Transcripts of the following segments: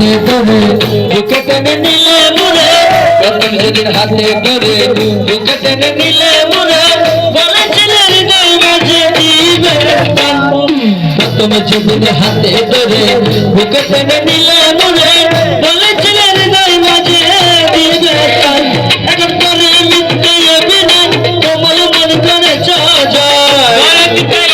হাতে ধরে বুকে টেনে নিলে মুরে প্রথম সেদিন হাতে ধরে বুকে টেনে নিলে মুরে বলেছিলেন মাঝে দিবে প্রথম সেদিন হাতে ধরে বুকে টেনে নিলে মুরে বলেছিলেন মাঝে দিবে এখন পরে মিথ্যে বিনা কোমল মন করে চ যায়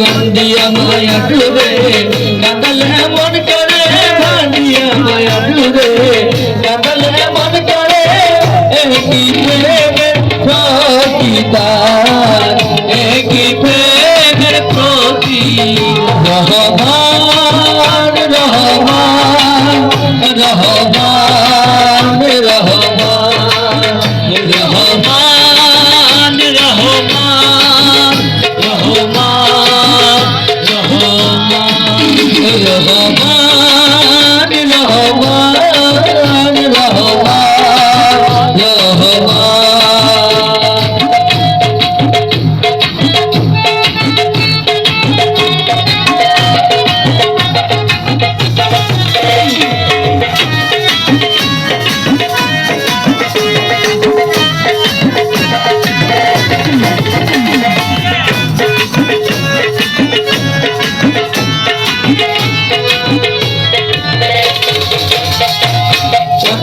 বান্দিয়া মায়া ডুবে, কাঁদল মন করে বান্দিয়া মায়া ডুবে। কাঁদল মন করে একই প্রেমের প্রতিদান একই প্রেমের প্রতি রহমান রহমান রহমান।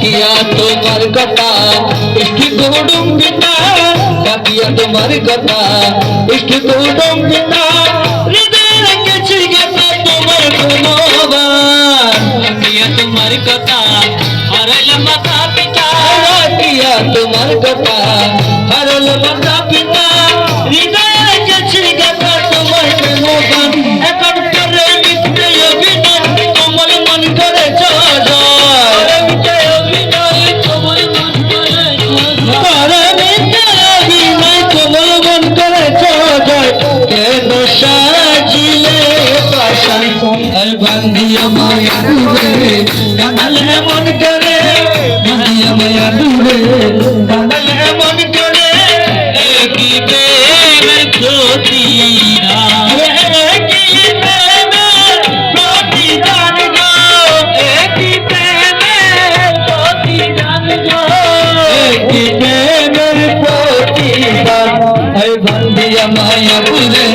ডাকিয়া তোমার কথা একটু গৌরঙ্গিতা ডাকিয়া তোমার কথা একটু গৌরঙ্গিতা তোমার কথা হরল মাতা পিতা তোমার কথা হরল মাতা পিতা মায়া মায়া ডুবে কানাল এমন করে মায়া মায়া ডুবে কানাল এমন করে কি প্রেমের জ্যোতি মায়া বলে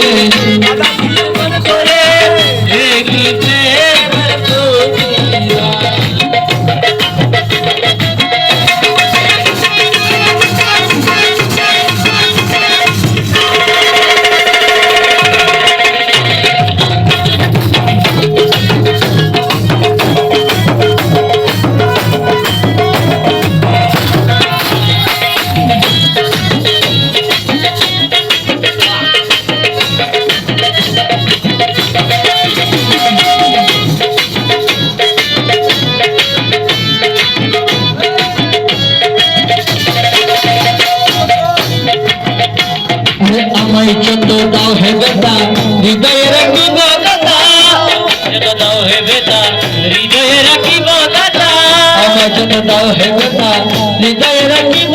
আমায় চন্দ দাও হে বেতা হৃদয়ে রাখিব দাদা দাও হে বেতা হৃদয়ে রাখিব দাদা আমায় চন্দ দাও হে বেতা হৃদয়ে রাখিব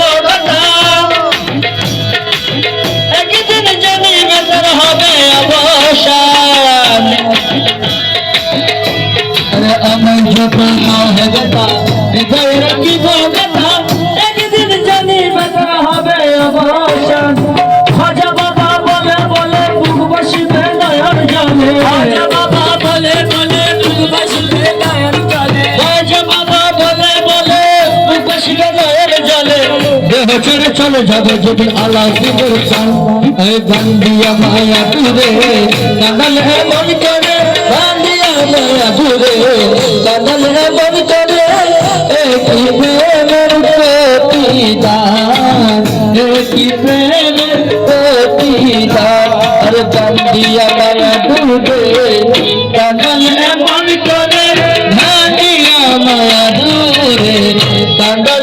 ছেড়ে চলে যাবে যদি আলা দিবে গান্ধিয়া মায়া মায়া দূরে। কানাল এমন করে একই মায়া দূরে কানাল এমন করে মায়া দূরে। কানাল